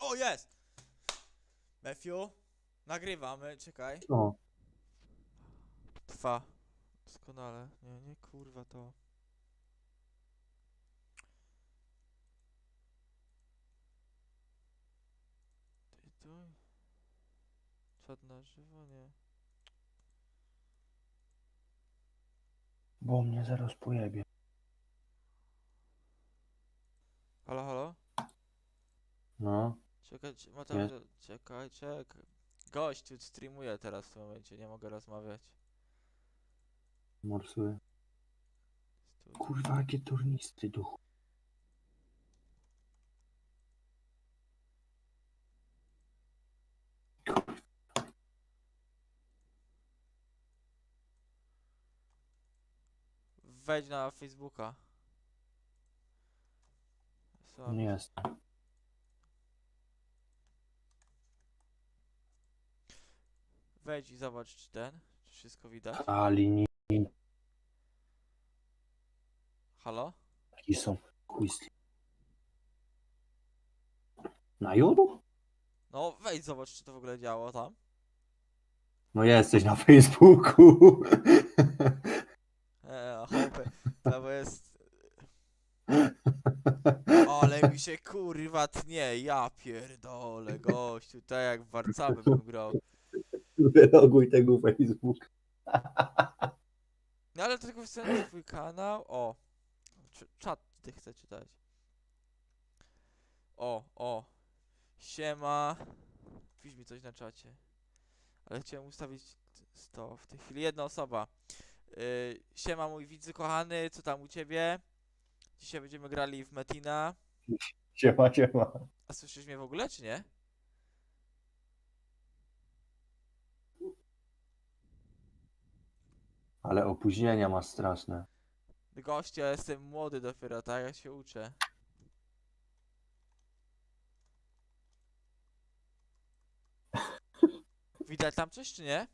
O, jest! Matthew, nagrywamy, czekaj. O, Trwa. Doskonale. Nie, nie, kurwa to. Ty tu. Czad na żywo, nie. bo mnie zaraz pojebie. Halo, halo? No, Czekaj, Mateusz, czekaj, czekaj. Gość tu streamuje teraz w tym momencie, nie mogę rozmawiać. morsuję. Kurwa, jakie turnisty duch. Wejdź na Facebooka. Nie jest. Wejdź i zobacz, czy ten, czy wszystko widać. Ali, Halo? Taki są quizli. Na jodu? No, wejdź, zobacz, czy to w ogóle działo tam. No jesteś na Facebooku. Eee, hopy, to jest... Ale mi się kurwa tnie, ja pierdolę, gościu, tak jak w Warcaby bym grał. Wyloguj tego Facebooka. No ale to tylko wstęp na twój kanał. O, Cz- czat ty chcę czytać. O, o. Siema. Pisz mi coś na czacie. Ale chciałem ustawić t- 100 w tej chwili. Jedna osoba. Yy, siema mój widzy kochany, co tam u ciebie? Dzisiaj będziemy grali w Metina. Siema, siema. A słyszysz mnie w ogóle, czy nie? Ale opóźnienia masz straszne. Goście, ja jestem młody dopiero, tak? Ja się uczę. Widać tam coś, czy nie?